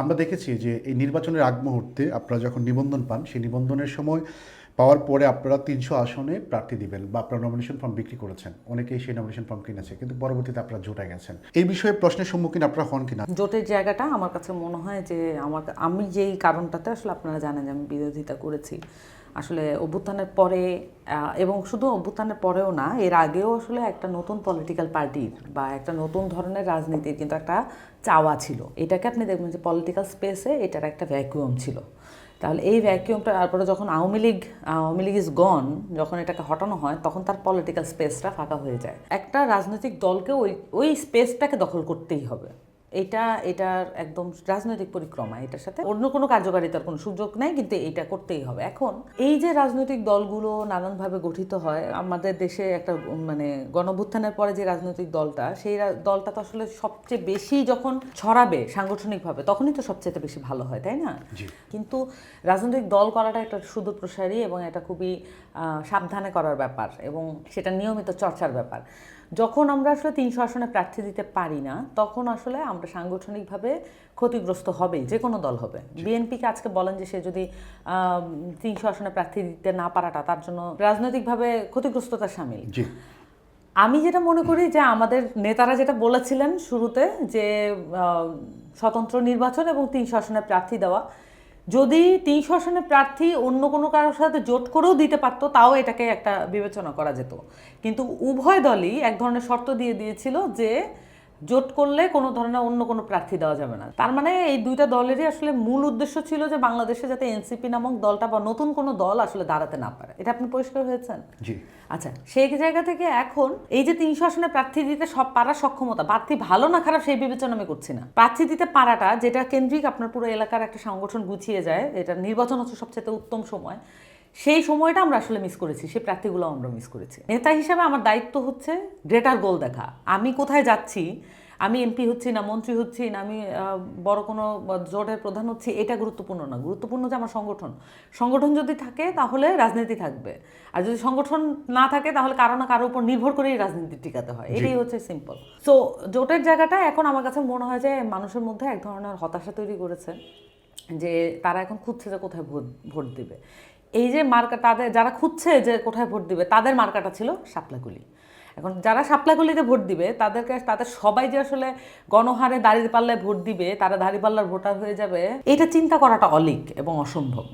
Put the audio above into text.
আমরা দেখেছি যে এই নির্বাচনের আগ মুহূর্তে আপনারা যখন নিবন্ধন পান, সেই নিবন্ধনের সময় পাওয়ার পরে আপনারা তিনশো আসনে প্রার্থী দিবেন বা আপনারা নমিনেশন ফর্ম বিক্রি করেছেন। অনেকেই সেই নমিনেশন ফর্ম কিনেছে, কিন্তু পরবর্তীতে আপনারা জোটে গেছেন। এই বিষয়ে প্রশ্নের সম্মুখীন আপনারা হন কিনা? জোটের জায়গাটা আমার কাছে মনে হয় যে আমার আমি যেই কারণটাতে আসলে আপনারা জানেন যে আমি বিরোধিতা করেছি। আসলে অভ্যুত্থানের পরে এবং শুধু অভ্যুত্থানের পরেও না, এর আগেও আসলে একটা নতুন পলিটিক্যাল পার্টির বা একটা নতুন ধরনের রাজনীতির কিন্তু একটা চাওয়া ছিল। এটাকে আপনি দেখবেন যে পলিটিক্যাল স্পেসে এটার একটা ভ্যাকুয়াম ছিল। তাহলে এই ভ্যাকিউমটা তারপরে যখন আওয়ামী লীগ আওয়ামী লীগ ইজ গন যখন এটাকে হটানো হয়, তখন তার পলিটিক্যাল স্পেসটা ফাঁকা হয়ে যায়। একটা রাজনৈতিক দলকে ওই ওই স্পেসটাকে দখল করতেই হবে। এটা এটার একদম রাজনৈতিক পরিক্রমা এটার সাথে অন্য কোনো কার্যকারিতার কোনো সুযোগ নেই কিন্তু এটা করতেই হবে। এখন এই যে রাজনৈতিক দলগুলো নানানভাবে গঠিত হয় আমাদের দেশে একটা মানে গণভুত্থানের পরে যে রাজনৈতিক দলটা সেই দলটা তো আসলে সবচেয়ে বেশি যখন ছড়াবে সাংগঠনিকভাবে তখনই তো সবচেয়ে বেশি ভালো হয় তাই না? কিন্তু রাজনৈতিক দল করাটা একটা সুদূর প্রসারী এবং এটা খুবই সাবধানে করার ব্যাপার এবং সেটা নিয়মিত চর্চার ব্যাপার। যখন আমরা আসলে তিনশো আসনে প্রার্থী দিতে পারি না তখন আসলে আমরা সাংগঠনিকভাবে ক্ষতিগ্রস্ত হবেই যে কোনো দল হবে। বিএনপিকে আজকে বলেন যে সে যদি তিনশো আসনে প্রার্থী দিতে না পারাটা তার জন্য রাজনৈতিকভাবে ক্ষতিগ্রস্ততা সামিল। আমি যেটা মনে করি যে আমাদের নেতারা যেটা বলেছিলেন শুরুতে যে স্বতন্ত্র নির্বাচন এবং তিনশো আসনে প্রার্থী দেওয়া যদি তিনশো আসনে প্রার্থী অন্য কোনো কারোর সাথে জোট করেও দিতে পারতো, তাও এটাকে একটা বিবেচনা করা যেত। কিন্তু উভয় দলই এক ধরনের শর্ত দিয়ে দিয়েছিল যে জোট করলে কোনো ধরনের অন্য কোনো প্রার্থী দেওয়া যাবে না। তার মানে এই দুইটা দলেরই আসলে মূল উদ্দেশ্য ছিল যে বাংলাদেশে যাতে এনসিপি নামক দলটা বা নতুন কোনো দল আসলে দাঁড়াতে না পারে। এটা আপনি পরিষ্কার হয়েছেন? জি। আচ্ছা সেই জায়গা থেকে এখন এই যে তিনশো আসনে প্রার্থী দিতে সব পারার সক্ষমতা প্রার্থী ভালো না খারাপ সেই বিবেচনা আমি করছি না। প্রার্থী দিতে পারাটা যেটা কেন্দ্রিক আপনার পুরো এলাকার একটা সংগঠন গুছিয়ে যায় এটা নির্বাচন হচ্ছে সবচেয়ে উত্তম সময়। সেই সময়টা আমরা আসলে মিস করেছি সেই প্রার্থীগুলো আমরা মিস করেছি। নেতা হিসাবে আমার দায়িত্ব হচ্ছে গ্রেটার গোল দেখা। আমি কোথায় যাচ্ছি? আমি এমপি হচ্ছি না মন্ত্রী হচ্ছি না আমি বড় কোনো জোটের প্রধান হচ্ছি এটা গুরুত্বপূর্ণ না। গুরুত্বপূর্ণ যে আমার সংগঠন। সংগঠন যদি থাকে তাহলে রাজনীতি থাকবে। আর যদি সংগঠন না থাকে তাহলে কারও না কারোর উপর নির্ভর করেই রাজনীতি টিকাতে হয়। এটাই হচ্ছে সিম্পল সো জোটের জায়গাটা এখন আমার কাছে মনে হয় যে মানুষের মধ্যে এক ধরনের হতাশা তৈরি করেছে যে তারা এখন খুঁজছে যে কোথায় ভোট ভোট দিবে। এই যে মার্কা, তাদের যারা খুঁজছে যে কোথায় ভোট দিবে, তাদের মার্কাটা ছিল সাপলাগুলি এখন যারা সাপলাগুলিতে ভোট দিবে, তাদেরকে, তাদের সবাই যে আসলে গণহারে দাঁড়িয়ে পাল্লায় ভোট দিবে, তারা দাঁড়িয়ে পাল্লার ভোটার হয়ে যাবে, এটা চিন্তা করাটা অলিক এবং অসম্ভব।